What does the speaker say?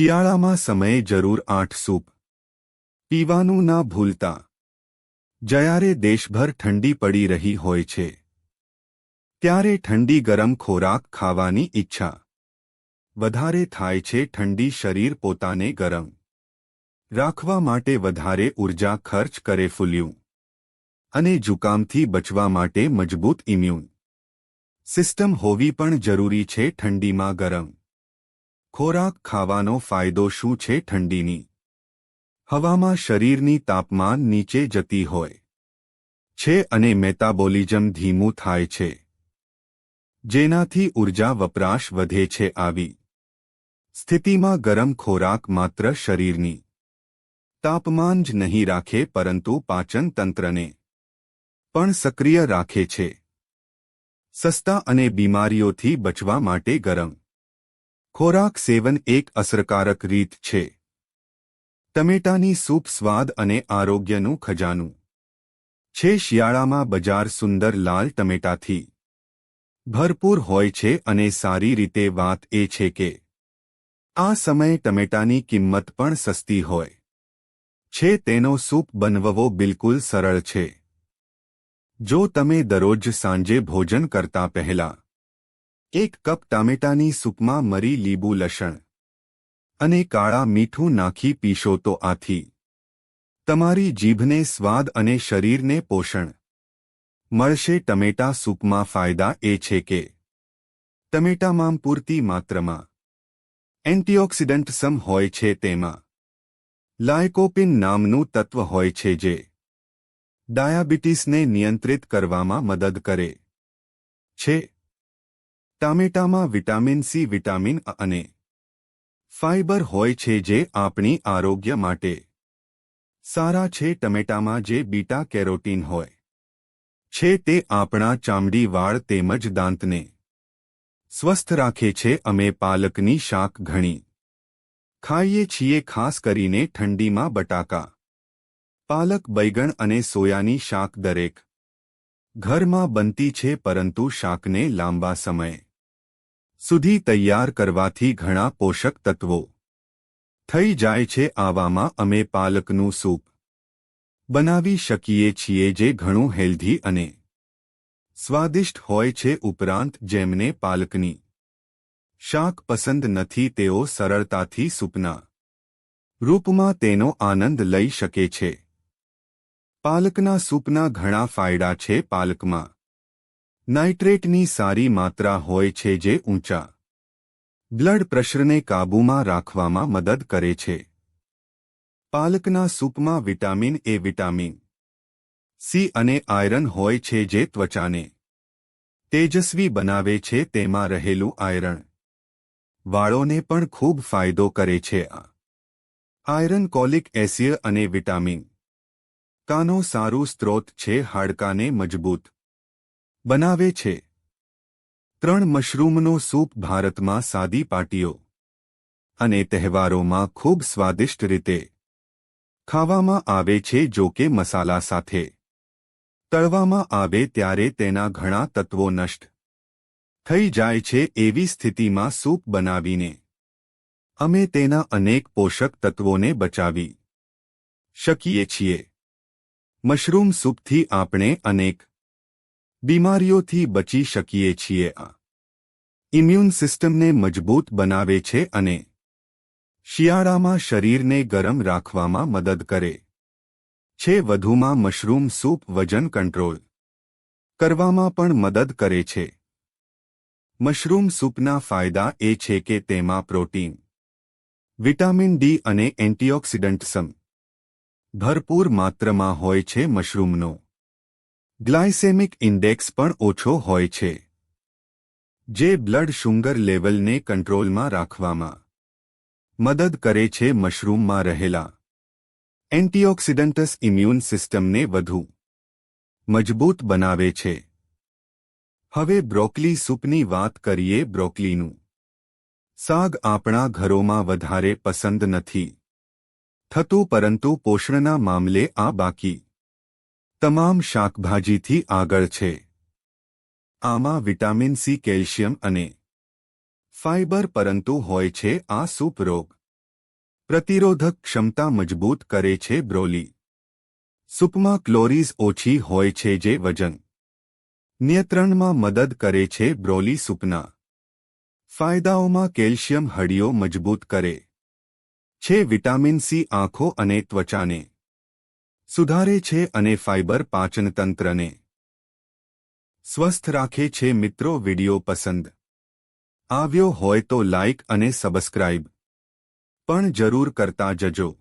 શિયાળામાં સમયે જરૂર આઠ સૂપ. પીવાનું ના ભૂલતા. જયારે દેશભર ઠંડી પડી રહી હોય છે. ત્યારે ઠંડી ગરમ ખોરાક ખાવાની ઈચ્છા. વધારે થાય છે ઠંડી શરીર પોતાને ગરમ. રાખવા માટે વધારે ઊર્જા ખર્ચ કરે ફૂલ્યું. અને જુકામથી બચવા માટે મજબૂત ઇમ્યુન સિસ્ટમ હોવી પણ જરૂરી છે ઠંડીમાં ગરમ. ખોરાક ખાવાનો ફાયદો શું છે ઠંડીની? હવામાં શરીરની તાપમાન નીચે જતી હોય છે અને મેટાબોલિઝમ ધીમું થાય છે. જેનાથી ઊર્જા વપરાશ વધે છે આવી સ્થિતિમાં ગરમ ખોરાક માત્ર શરીરની તાપમાન જ નહીં રાખે પરંતુ પાચન તંત્રને પણ સક્રિય રાખે છે. સસ્તા અને બીમારીઓથી બચવા માટે ગરમ ખોરાક સેવન એક અસરકારક રીત છે. ટમેટાની સૂપ સ્વાદ અને આરોગ્યનું ખજાનું. છે શિયાળામાં બજાર સુંદર લાલ ટમેટાથી. ભરપૂર હોય છે અને સારી રીતે વાત એ છે કે, આ સમયે ટમેટાની કિંમત પણ સસ્તી હોય. છે તેનો સૂપ બનવવો બિલકુલ સરળ છે. જો તમે દરરોજ સાંજે ભોજન કરતા પહેલા એક કપ ટામેટાની સૂપમાં મરી લીંબુ લસણ. અને કાળા મીઠું નાખી પીશો તો આથી. તમારી જીભને સ્વાદ અને શરીરને પોષણ. મળશે ટમેટા સૂપમાં ફાયદા એ છે કે, ટમેટામાં પૂરતી માત્રામાં એન્ટીઓક્સિડન્ટ સમ હોય છે તેમાં લાયકોપિન નામનું તત્વ હોય છે જે ડાયાબિટીસને નિયંત્રિત કરવામાં મદદ કરે છે. ટામેટામાં વિટામિન સી, વિટામિન અને ફાઇબર હોય છે જે આપણી આરોગ્ય માટે સારા છે. ટમેટામાં જે બીટા કેરોટીન હોય છે તે આપણા ચામડી વાળ તેમજ દાંતને સ્વસ્થ રાખે છે. અમે પાલકની શાક ઘણી ખાઈએ છીએ, ખાસ કરીને ઠંડીમાં બટાકા, પાલક, બૈગણ અને સોયાની શાક દરેક ઘરમાં બનતી છે, પરંતુ શાકને લાંબા સમય સુધી તૈયાર કરવાથી ઘણા પોષક તત્વો થઈ જાય છે. આવામાં અમે પાલકનું સૂપ બનાવી શકીએ છીએ જે ઘણું હેલ્ધી અને સ્વાદિષ્ટ હોય છે. ઉપરાંત જેમને પાલકની શાક પસંદ નથી, તેઓ સરળતાથી સૂપના રૂપમાં તેનો આનંદ લઈ શકે છે. પાલકના સૂપના ઘણા ફાયદા છે. પાલકમાં નાઇટ્રેટની સારી માત્રા હોય છે જે ઊંચા બ્લડ પ્રેશરને કાબૂમાં રાખવામાં મદદ કરે છે. પાલકના સૂપમાં વિટામિન એ, વિટામિન સી અને આયરન હોય છે જે ત્વચાને તેજસ્વી બનાવે છે, તેમાં રહેલું આયરન વાળોને પણ ખૂબ ફાયદો કરે છે. આ આયરન કોલિક એસિડ અને વિટામિન કાનો સારું સ્ત્રોત છે, હાડકાને મજબૂત બનાવે છે. ત્રણ મશરૂમનો સૂપ ભારતમાં સાદી પાર્ટીઓ અને તહેવારોમાં ખૂબ સ્વાદિષ્ટ રીતે ખાવામાં આવે છે જો કે મસાલા સાથે. તળવામાં આવે ત્યારે તેના ઘણા તત્વો નષ્ટ થઈ જાય છે એવી સ્થિતિમાં સૂપ બનાવીને. અમે તેના અનેક પોષક તત્વોને બચાવી શકીએ છીએ. મશરૂમ સૂપથી આપણે અનેક બીમારીઓથી બચી શકીએ છીએ. આ ઇમ્યુન સિસ્ટમને મજબૂત બનાવે છે અને શિયાળામાં શરીરને ગરમ રાખવામાં મદદ કરે છે. વધુમાં મશરૂમ સૂપ વજન કંટ્રોલ કરવામાં પણ મદદ કરે છે. મશરૂમ સૂપના ફાયદા એ છે કે તેમાં પ્રોટીન, વિટામિન ડી અને એન્ટીઓક્સિડન્ટ્સમ ભરપૂર માત્રામાં હોય છે મશરૂમનો. ગ્લાયસેમિક ઇન્ડેક્સ પણ ઓછો હોય છે, જે બ્લડ શુગર લેવલને કંટ્રોલમાં રાખવામાં મદદ કરે છે. મશરૂમમાં રહેલા એન્ટીઓક્સિડન્ટસ ઇમ્યુન સિસ્ટમને વધુ મજબૂત બનાવે છે. હવે બ્રોકલી સૂપની વાત કરીએ. બ્રોકલીનું સાગ આપણા ઘરોમાં વધારે પસંદ નથી થતું, પરંતુ પોષણના મામલે આ બાકી તમામ શાકભાજીથી આગળ છે. આમાં વિટામિન સી, કેલ્શિયમ અને ફાઇબર પરંતુ હોય છે આ સૂપ રોગ. પ્રતિરોધક ક્ષમતા મજબૂત કરે છે બ્રોલી. સૂપમાં ક્લોરીઝ ઓછી હોય છે જે વજન નિયંત્રણમાં મદદ કરે છે બ્રોલી સૂપના. ફાયદાઓમાં કેલ્શિયમ હડીઓ મજબૂત કરે છે વિટામિન સી, આંખો અને ત્વચાને સુધારે છે અને ફાઇબર પાચનતંત્રને સ્વસ્થ રાખે છે મિત્રો વિડિયો પસંદ. આવ્યો હોય તો લાઇક અને સબસ્ક્રાઇબ. પણ જરૂર કરતા જજો.